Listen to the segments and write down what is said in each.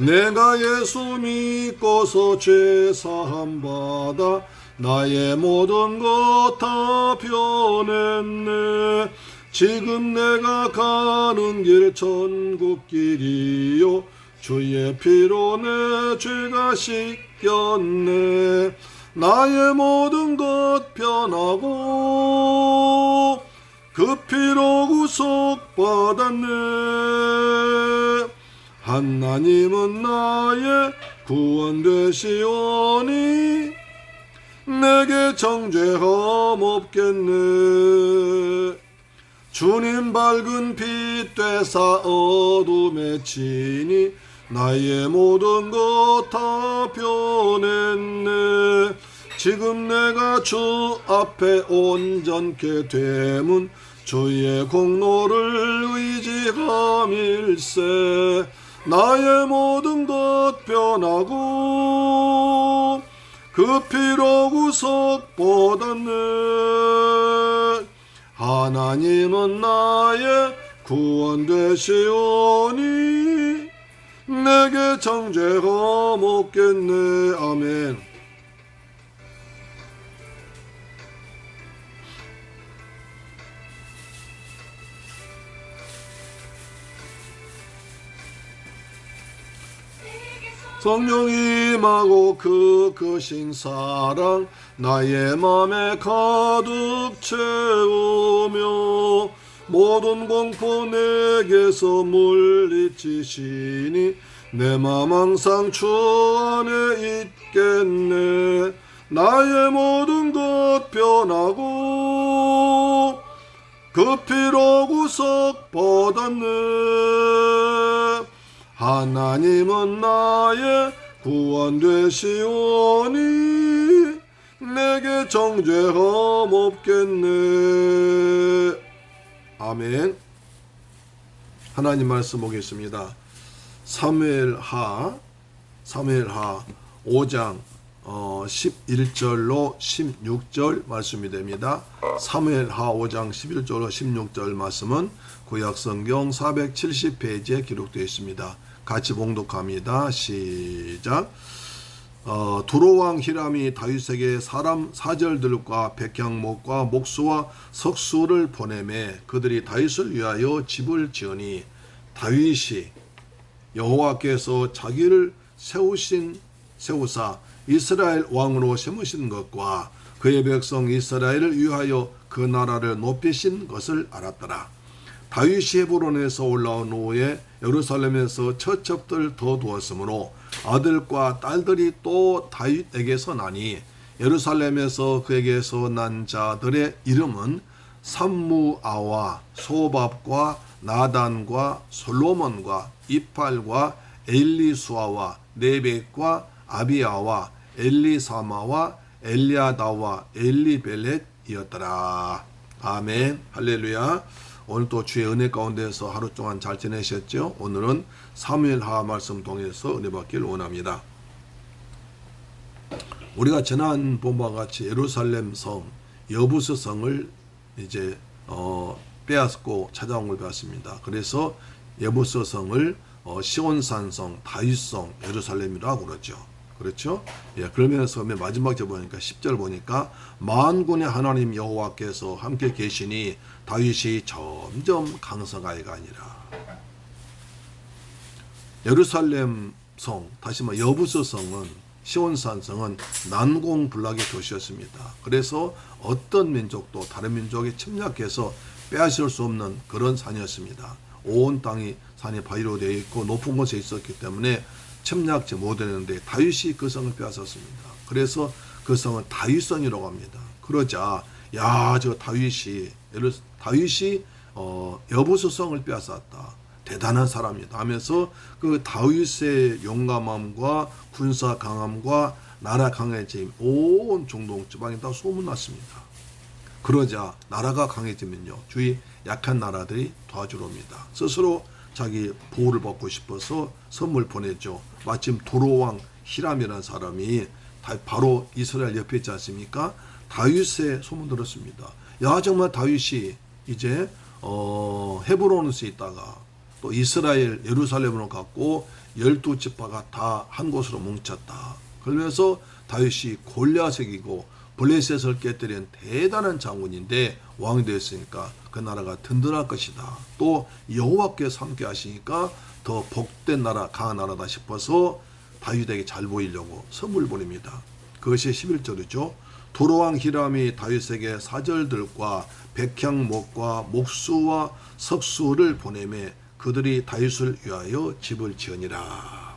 내가 예수 믿고서 죄 사함 받아 나의 모든 것 다 변했네. 지금 내가 가는 길 천국길이요. 주의 피로 내 죄가 씻겼네. 나의 모든 것 변하고 그 피로 구속받았네 하나님은 나의 구원 되시오니 내게 정죄함 없겠네. 주님 밝은 빛 되사 어둠에 치니 나의 모든 것 다 변했네. 지금 내가 주 앞에 온전케 되문 주의 공로를 의지함일세 나의 모든 것 변하고 그 피로 구속받았네. 하나님은 나의 구원 되시오니 내게 정죄가 없겠네. 아멘 성령이 임하고 그 크신 사랑 나의 맘에 가득 채우며 모든 공포 내게서 물리치시니 내 맘 항상 주 안에 있겠네. 나의 모든 것 변하고 그 피로 구속 받았네 하나님은 나의 구원 되시오니 내게 정죄함 없겠네 아멘 하나님 말씀 보겠습니다 사무엘하 사무엘하 5장 어, 11절로 16절 말씀이 됩니다. 사무엘하 5장 11절로 16절 말씀은 구약성경 470페이지에 기록되어 있습니다. 같이 봉독합니다. 시작. 어, 두로왕 히람이 다윗에게 사람 사절들과 백향목과 목수와 석수를 보내매 그들이 다윗을 위하여 집을 지으니 다윗이 여호와께서 자기를 세우신 세우사 이스라엘 왕으로 세우신 것과 그의 백성 이스라엘을 위하여 그 나라를 높이신 것을 알았더라. 다윗이 헤브론에서 올라온 후에 예루살렘에서 처첩들 더 두었으므로 아들과 딸들이 또 다윗에게서 나니 예루살렘에서 그에게서 난 자들의 이름은 삼무아와 소밥과 나단과 솔로몬과 이팔과 엘리수아와 네벡과 아비아와 엘리사마와 엘리아다와 엘리벨렛이었더라. 아멘. 할렐루야. 오늘 또 주의 은혜 가운데서 하루 동안 잘 지내셨죠? 오늘은 사무엘하 말씀 통해서 은혜 받길 원합니다. 우리가 지난 본바 같이 예루살렘 성 여부스 성을 이제 어, 빼앗고 찾아온 걸 배웠습니다. 그래서 여부스 성을 어, 시온산 성, 다윗 성, 예루살렘이라고 그러죠. 그렇죠? 예, 그러면서 맨 마지막 절 보니까 10절 보니까 만군의 하나님 여호와께서 함께 계시니 다윗이 점점 강성하여가 아니라 예루살렘 성, 다시 말해 여부스 성은 시온산 성은 난공불락의 도시였습니다. 그래서 어떤 민족도 다른 민족에 침략해서 빼앗을 수 없는 그런 산이었습니다. 온 땅이 산이 바위로 되어 있고 높은 곳에 있었기 때문에 침략지 못했는데 다윗이 그 성을 빼앗았습니다. 그래서 그 성은 다윗성이라고 합니다. 그러자 야 저 다윗이 예를 다윗이 어, 여부스 성을 빼앗았다. 대단한 사람이다 하면서 그 다윗의 용감함과 군사 강함과 나라 강해짐 온 중동 지방에 다 소문났습니다. 그러자 나라가 강해지면요 주위 약한 나라들이 도와주러 옵니다. 스스로 자기 보호를 받고 싶어서 선물 보냈죠. 마침 도로왕 히람이라는 사람이 다- 바로 이스라엘 옆에 있지 않습니까? 다윗의 소문 들었습니다. 야 정말 다윗이 이제 어, 헤브론에서 있다가 또 이스라엘 예루살렘으로 갔고 열두 지파가 다 한 곳으로 뭉쳤다. 그러면서 다윗이 골리앗에기고 블레셋을 깨뜨린 대단한 장군인데 왕이 됐으니까 그 나라가 든든할 것이다. 또 여호와께서 함께 하시니까 더 복된 나라, 강한 나라다 싶어서 다윗에게 잘 보이려고 선물 보냅니다. 그것이 11절이죠. 도로왕 히람이 다윗에게 사절들과 백향목과 목수와 석수를 보내매 그들이 다윗을 위하여 집을 지으니라.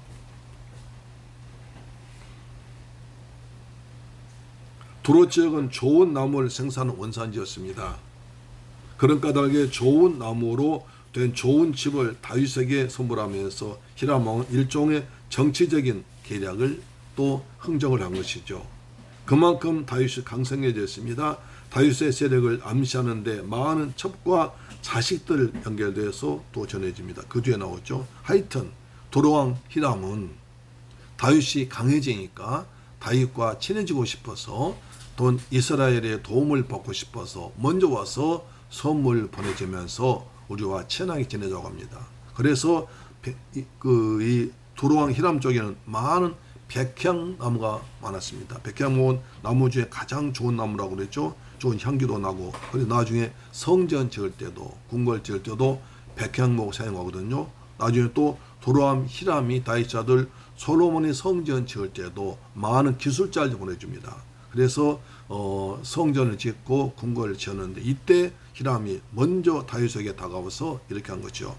도로 지역은 좋은 나무를 생산하는 원산지였습니다. 그런 까닭에 좋은 나무로 된 좋은 집을 다윗에게 선물하면서 히람 왕은 일종의 정치적인 계략을 또 흥정을 한 것이죠. 그만큼 다윗이 강성해졌습니다. 다윗의 세력을 암시하는데 많은 첩과 자식들 연결돼서 또 전해집니다. 그 뒤에 나오죠. 하여튼 도로왕 히람은 다윗이 강해지니까 다윗과 친해지고 싶어서 또 이스라엘의 도움을 받고 싶어서 먼저 와서 선물 보내주면서 우리와 친하게 지내자고 합니다. 그래서 그이 도로왕 히람 쪽에는 많은 백향 나무가 많았습니다. 백향목은 나무 중에 가장 좋은 나무라고 그랬죠. 좋은 향기도 나고 그리고 나중에 성전 지을 때도 궁궐 지을 때도 백향목 사용하거든요. 나중에 또 도로암 히람이 다윗 아들 솔로몬이 성전 지을 때도 많은 기술자를 보내줍니다. 그래서 어, 성전을 짓고 궁궐을 지었는데 이때 히람이 먼저 다윗에게 다가와서 이렇게 한 거죠.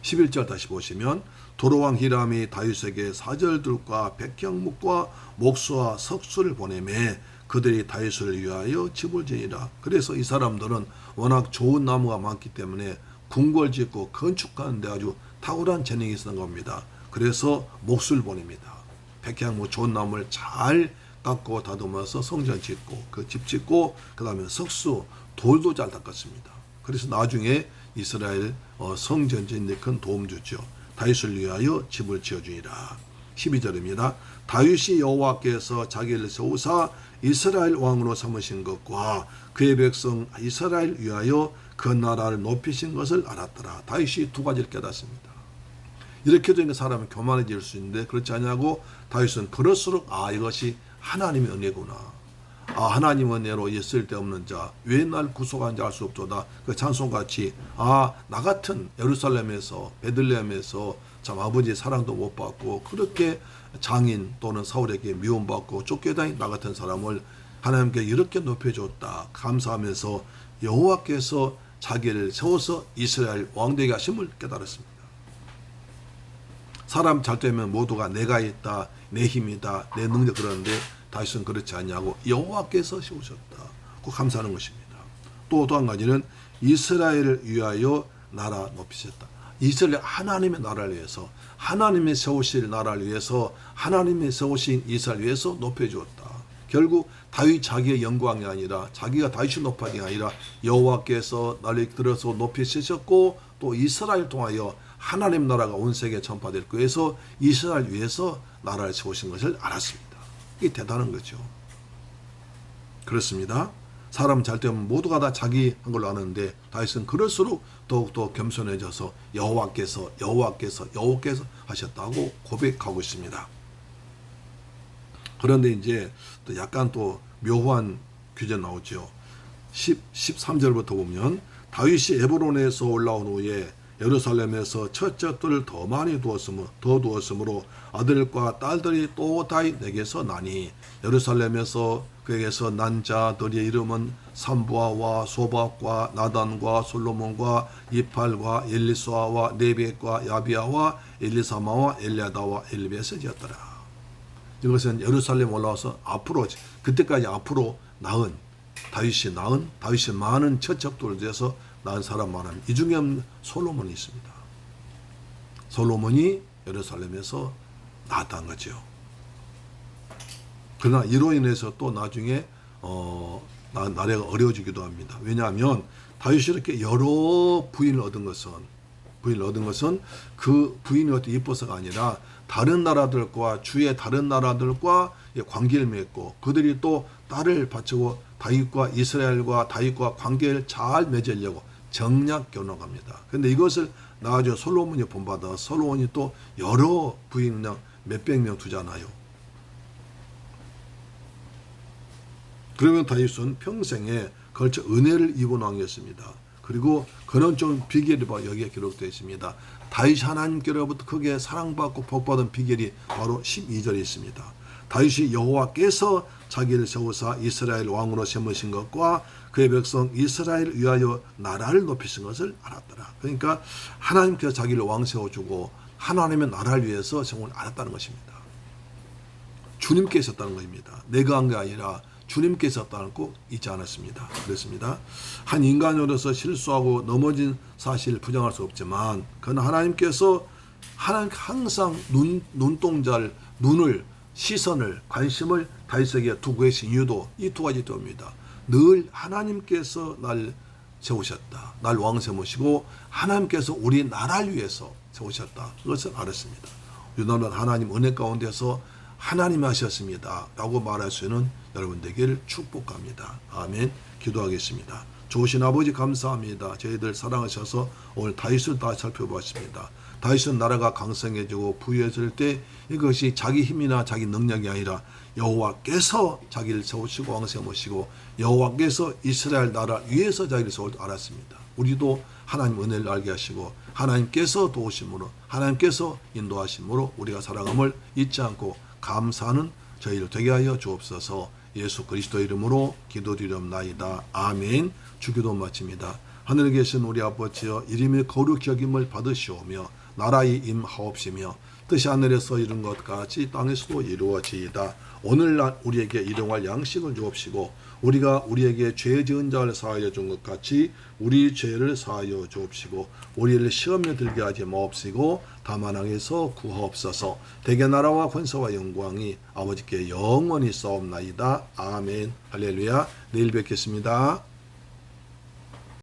11절 다시 보시면 도로왕 히람이 다윗에게 사절들과 백향목과 목수와 석수를 보내매 그들이 다윗을 위하여 집을 지으라. 그래서 이 사람들은 워낙 좋은 나무가 많기 때문에 궁궐 짓고 건축하는데 아주 탁월한 재능이 있는 겁니다. 그래서 목수를 보냅니다. 백향목 좋은 나무를 잘 깎고 다듬어서 성전 짓고 그 집 짓고 그 다음에 석수 돌도 잘 닦았습니다. 그래서 나중에 이스라엘 어, 성전 짓는 데큰 도움 주죠. 다윗을 위하여 집을 지어주니라. 12절입니다. 다윗이 여호와께서 자기를 세우사 이스라엘 왕으로 삼으신 것과 그의 백성 이스라엘 위하여 그 나라를 높이신 것을 알았더라. 다윗이 두 가지를 깨닫습니다. 이렇게 되니까 사람은 교만해질 수 있는데 그렇지 않냐고 다윗은 그럴수록 아 이것이 하나님의 은혜구나. 아 하나님 은혜로 있을 데 없는 자 왜 날 구속한지 알 수 없도다. 그 찬송같이 아 나 같은 예루살렘에서 베들레헴에서 참 아버지의 사랑도 못 받고 그렇게 장인 또는 사울에게 미움받고 쫓겨다닌 나 같은 사람을 하나님께 이렇게 높여줬다. 감사하면서 여호와께서 자기를 세워서 이스라엘 왕되게 하심을 깨달았습니다. 사람 잘 되면 모두가 내가 있다, 내 힘이다, 내 능력 그러는데 다윗은 그렇지 않냐고 여호와께서 세우셨다. 그 감사하는 것입니다. 또 또 한 가지는 이스라엘을 위하여 나라 높이셨다. 이스라엘 하나님의 나라를 위해서 하나님의 세우실 나라를 위해서 하나님의 세우신 이스라엘 위해서 높여주었다. 결국 다윗 자기의 영광이 아니라 자기가 다윗이 높아진 게 아니라 여호와께서 나를 들어서 높이셨고 또 이스라엘 통하여 하나님 나라가 온 세계에 전파될 거해서 이스라엘 위해서 나라를 세우신 것을 알았습니다. 이게 대단한 거죠. 그렇습니다. 사람 잘 되면 모두가 다 자기 한 걸로 아는데 다윗은 그럴수록 더욱더 겸손해져서 여호와께서 여호와께서 여호와께서 하셨다고 고백하고 있습니다. 그런데 이제 또 약간 또 묘한 규제 나오죠. 10, 13절부터 보면 다윗이 에브론에서 올라온 후에 예루살렘에서 첫째들을 더 많이 두었으므로 더 두었으므로 아들과 딸들이 또 다이 내게서 나니 예루살렘에서 그에게서 난 자들의 이름은 삼부아와 소박과 나단과 솔로몬과 이팔과 엘리소아와 네벳과 야비아와 엘리사마와 엘리아다와 엘리베셋이었더라. 이것은 예루살렘 올라와서 앞으로 그때까지 앞으로 낳은 다윗이 낳은 다윗이 많은 처첩들을 위해서 낳은 사람 말하면 이 중에 솔로몬이 있습니다. 솔로몬이 예루살렘에서 낳았다는 거죠. 그러나 이로 인해서 또 나중에 어, 나, 나라가 어려워지기도 합니다. 왜냐하면 다윗이 이렇게 여러 부인을 얻은 것은 부인을 얻은 것은 그 부인이 어떻게 이뻐서가 아니라 다른 나라들과 주의 다른 나라들과 관계를 맺고 그들이 또 딸을 바치고 다윗과 이스라엘과 다윗과 관계를 잘 맺으려고 정략 결혼합니다. 그런데 이것을 나중에 솔로몬이 본받아 솔로몬이 또 여러 부인량 몇백 명 두잖아요. 그러면 다윗은 평생에 걸쳐 은혜를 입은 왕이었습니다. 그리고 그런 좀 비결이 바로 여기에 기록되어 있습니다. 다윗이 하나님께로부터 크게 사랑받고 복받은 비결이 바로 12절에 있습니다. 다윗이 여호와께서 자기를 세우사 이스라엘 왕으로 세우신 것과 그의 백성 이스라엘을 위하여 나라를 높이신 것을 알았더라. 그러니까 하나님께서 자기를 왕 세워주고 하나님의 나라를 위해서 세움을 알았다는 것입니다. 주님께 있었다는 것입니다. 내가 한 게 아니라 주님께 있었다는 꼭 잊지 않았습니다. 그렇습니다. 한 인간으로서 실수하고 넘어진 사실 부정할 수 없지만 그는 하나님께서 하나님 항상 눈 눈동자를 눈을 시선을 관심을 다윗에게 두고 계신 이유도 이 두 가지 때문입니다. 늘 하나님께서 날 세우셨다. 날 왕 세우시고 하나님께서 우리 나라를 위해서 세우셨다. 그것을 알았습니다. 유난한 하나님 은혜 가운데서 하나님 하셨습니다. 라고 말할 수 있는 여러분 되기를 축복합니다. 아멘. 기도하겠습니다. 좋으신 아버지 감사합니다. 저희들 사랑하셔서 오늘 다윗을 다 살펴봤습니다. 다윗은 나라가 강성해지고 부유해질 때 이것이 자기 힘이나 자기 능력이 아니라 여호와께서 자기를 세우시고 왕 세우시고 여호와께서 이스라엘 나라 위에서 자기를 세울 줄 알았습니다. 우리도 하나님 은혜를 알게 하시고 하나님께서 도우심으로 하나님께서 인도하심으로 우리가 살아감을 잊지 않고 감사하는 저희를 되게 하여 주옵소서 예수 그리스도 이름으로 기도드리옵나이다. 아멘 주기도 마칩니다. 하늘에 계신 우리 아버지여 이름의 거룩 여김을 받으시오며 나라의 임하옵시며 뜻이 하늘에서 이룬 것 같이 땅에서도 이루어지이다. 오늘날 우리에게 일용할 양식을 주옵시고 우리가 우리에게 죄 지은 자를 사하여 준 것 같이 우리 죄를 사하여 주옵시고 우리를 시험에 들게 하지 마옵시고 다만 악에서 구하옵소서 대개 나라와 권세와 영광이 아버지께 영원히 싸움나이다. 아멘 할렐루야 내일 뵙겠습니다.